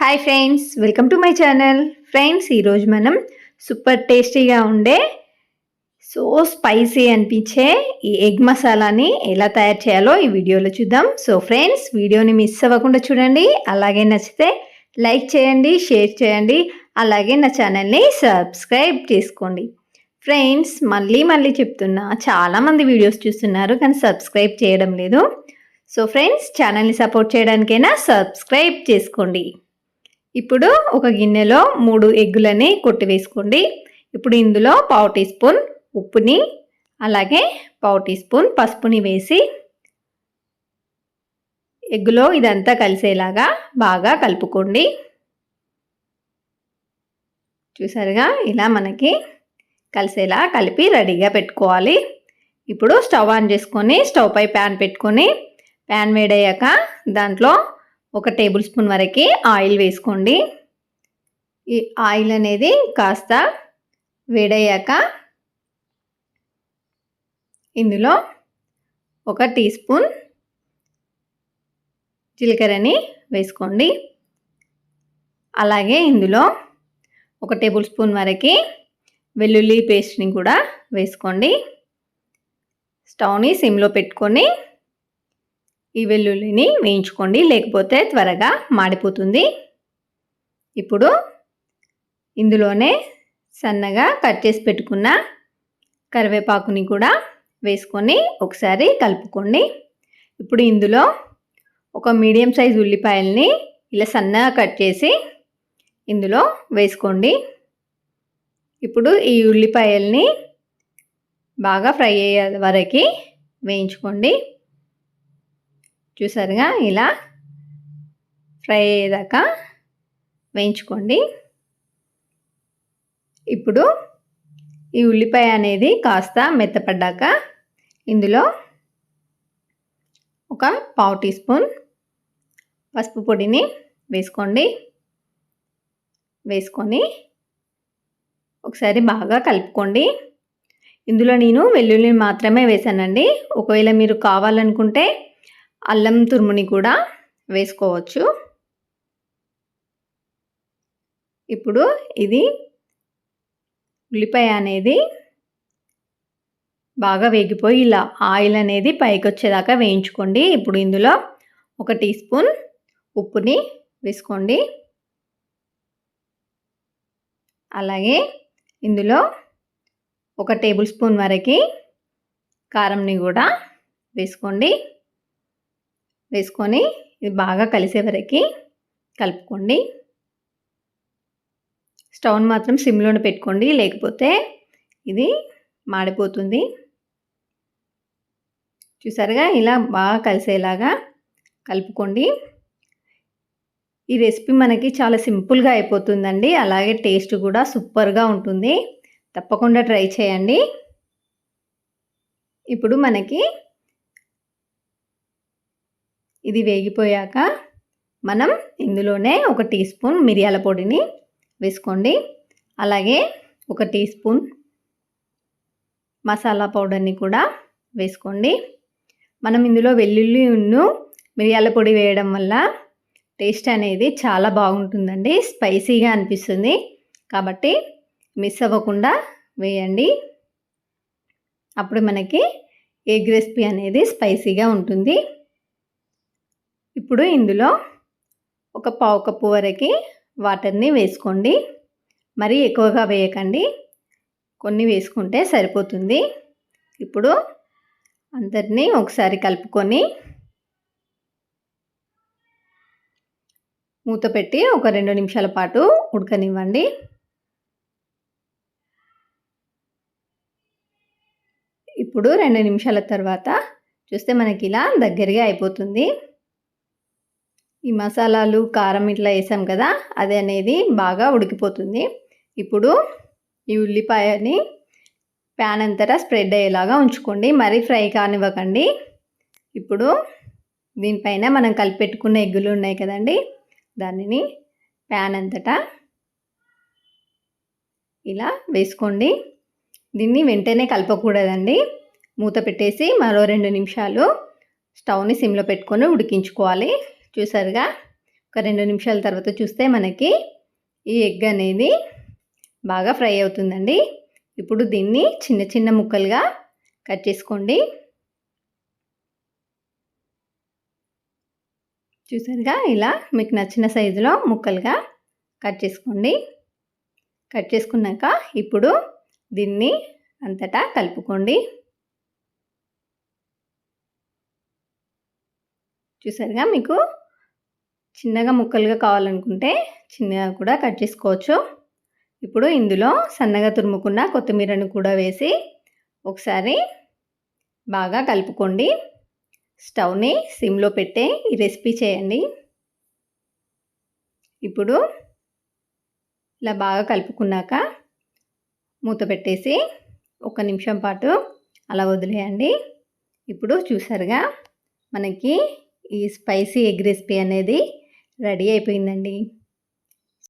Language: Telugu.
Hi friends welcome to my channel friends ఈరోజు మనం సూపర్ టేస్టీగా ఉండే సో స్పైసీ అనిపించే ఈ ఎగ్ మసాలాని ఎలా తయారు చేయాలో ఈ వీడియోలో చూద్దాం. సో ఫ్రెండ్స్ వీడియోని మిస్ అవ్వకుండా చూడండి అలాగే నచ్చితే లైక్ చేయండి షేర్ చేయండి అలాగే నా ఛానల్ని సబ్స్క్రైబ్ చేసుకోండి. ఫ్రెండ్స్ మళ్ళీ మళ్ళీ చెప్తున్నా చాలామంది వీడియోస్ చూస్తున్నారు కానీ సబ్స్క్రైబ్ చేయడం లేదు. సో ఫ్రెండ్స్ ఛానల్ని సపోర్ట్ చేయడానికైనా సబ్స్క్రైబ్ చేసుకోండి. ఇప్పుడు ఒక గిన్నెలో మూడు ఎగ్గులని కొట్టివేసుకోండి ఇప్పుడు ఇందులో పావు టీ స్పూన్ ఉప్పుని అలాగే పావు టీ స్పూన్ పసుపుని వేసి ఎగ్గులో ఇదంతా కలిసేలాగా బాగా కలుపుకోండి. చూసారుగా? ఇలా మనకి కలిసేలా కలిపి రెడీగా పెట్టుకోవాలి. ఇప్పుడు స్టవ్ ఆన్ చేసుకొని స్టవ్ పై ప్యాన్ పెట్టుకొని ప్యాన్ వేడయ్యాక దాంట్లో ఒక టేబుల్ స్పూన్ వరకు ఆయిల్ వేసుకోండి. ఈ ఆయిల్ అనేది కాస్త వేడయ్యాక ఇందులో ఒక టీ స్పూన్ జీలకర్రని వేసుకోండి. అలాగే ఇందులో ఒక టేబుల్ స్పూన్ వరకు వెల్లుల్లి పేస్ట్ని కూడా వేసుకోండి. స్టవ్ని సిమ్లో పెట్టుకొని ఈ వెల్లుల్లిని వేయించుకోండి లేకపోతే త్వరగా మాడిపోతుంది. ఇప్పుడు ఇందులోనే సన్నగా కట్ చేసి పెట్టుకున్న కరివేపాకుని కూడా వేసుకొని ఒకసారి కలుపుకోండి. ఇప్పుడు ఇందులో ఒక మీడియం సైజ్ ఉల్లిపాయల్ని ఇలా సన్నగా కట్ చేసి ఇందులో వేసుకోండి. ఇప్పుడు ఈ ఉల్లిపాయల్ని బాగా ఫ్రై అయ్యే వరకు వేయించుకోండి. చూసారుగా? ఇలా ఫ్రై అయ్యేదాకా వేయించుకోండి. ఇప్పుడు ఈ ఉల్లిపాయ అనేది కాస్త మెత్తపడ్డాక ఇందులో ఒక పావు టీ స్పూన్ పసుపు పొడిని వేసుకోండి. వేసుకొని ఒకసారి బాగా కలుపుకోండి. ఇందులో నేను వెల్లుల్లిని మాత్రమే వేసానండి. ఒకవేళ మీరు కావాలనుకుంటే అల్లం తురుముని కూడా వేసుకోవచ్చు. ఇప్పుడు ఇది ఉల్లిపాయ అనేది బాగా వేగిపోయి ఇలా ఆయిల్ అనేది పైకి వచ్చేదాకా వేయించుకోండి. ఇప్పుడు ఇందులో ఒక టీ స్పూన్ ఉప్పుని వేసుకోండి. అలాగే ఇందులో ఒక టేబుల్ స్పూన్ వరకు కారంని కూడా వేసుకోండి. వేసుకొని ఇది బాగా కలిసే వరకు కలుపుకోండి. స్టవ్ని మాత్రం సిమ్లోనే పెట్టుకోండి లేకపోతే ఇది మాడిపోతుంది. చూసారుగా ఇలా బాగా కలిసేలాగా కలుపుకోండి. ఈ రెసిపీ మనకి చాలా సింపుల్గా అయిపోతుందండి. అలాగే టేస్ట్ కూడా సూపర్గా ఉంటుంది. తప్పకుండా ట్రై చేయండి. ఇప్పుడు మనకి ఇది వేగిపోయాక మనం ఇందులోనే ఒక టీ స్పూన్ మిరియాల పొడిని వేసుకోండి. అలాగే ఒక టీ స్పూన్ మసాలా పౌడర్ని కూడా వేసుకోండి. మనం ఇందులో వెల్లుల్లి ఉన్ను మిరియాల పొడి వేయడం వల్ల టేస్ట్ అనేది చాలా బాగుంటుందండి. స్పైసీగా అనిపిస్తుంది. కాబట్టి మిస్ అవ్వకుండా వేయండి. అప్పుడు మనకి ఎగ్ రెసిపీ అనేది స్పైసీగా ఉంటుంది. ఇప్పుడు ఇందులో ఒక పావు కప్పు వరకు వాటర్ని వేసుకోండి. మరీ ఎక్కువగా వేయకండి. కొన్ని వేసుకుంటే సరిపోతుంది. ఇప్పుడు అందరినీ ఒకసారి కలుపుకొని మూత పెట్టి ఒక రెండు నిమిషాల పాటు ఉడకనివ్వండి. ఇప్పుడు రెండు నిమిషాల తర్వాత చూస్తే మనకి ఇలా దగ్గరగా అయిపోతుంది. ఈ మసాలాలు కారం ఇట్లా వేసాం కదా అది అనేది బాగా ఉడికిపోతుంది. ఇప్పుడు ఈ ఉల్లిపాయని ప్యాన్ అంతటా స్ప్రెడ్ అయ్యేలాగా ఉంచుకోండి. మరీ ఫ్రై కానివ్వకండి. ఇప్పుడు దీనిపైన మనం కలిపెట్టుకున్న ఎగ్గులు ఉన్నాయి కదండి దానిని ప్యాన్ అంతటా ఇలా వేసుకోండి. దీన్ని వెంటనే కలపకూడదండి. మూత పెట్టేసి మరో రెండు నిమిషాలు స్టవ్ని సిమ్లో పెట్టుకొని ఉడికించుకోవాలి. చూసారుగా? ఒక రెండు నిమిషాల తర్వాత చూస్తే మనకి ఈ ఎగ్ అనేది బాగా ఫ్రై అవుతుందండి. ఇప్పుడు దీన్ని చిన్న చిన్న ముక్కలుగా కట్ చేసుకోండి. చూసారుగా? ఇలా మీకు నచ్చిన సైజులో ముక్కలుగా కట్ చేసుకోండి. కట్ చేసుకున్నాక ఇప్పుడు దీన్ని అంతటా కలుపుకోండి. చూసారుగా మీకు? చిన్నగా ముక్కలుగా కావాలనుకుంటే చిన్నగా కూడా కట్ చేసుకోవచ్చు. ఇప్పుడు ఇందులో సన్నగా తురుముకున్న కొత్తిమీరను కూడా వేసి ఒకసారి బాగా కలుపుకోండి. స్టవ్ని సిమ్లో పెట్టే ఈ రెసిపీ చేయండి. ఇప్పుడు ఇలా బాగా కలుపుకున్నాక మూత పెట్టేసి ఒక నిమిషం పాటు అలా వదిలేయండి. ఇప్పుడు చూసారుగా మనకి ఈ స్పైసీ ఎగ్ రెసిపీ అనేది రెడీ అయిపోయిందండి.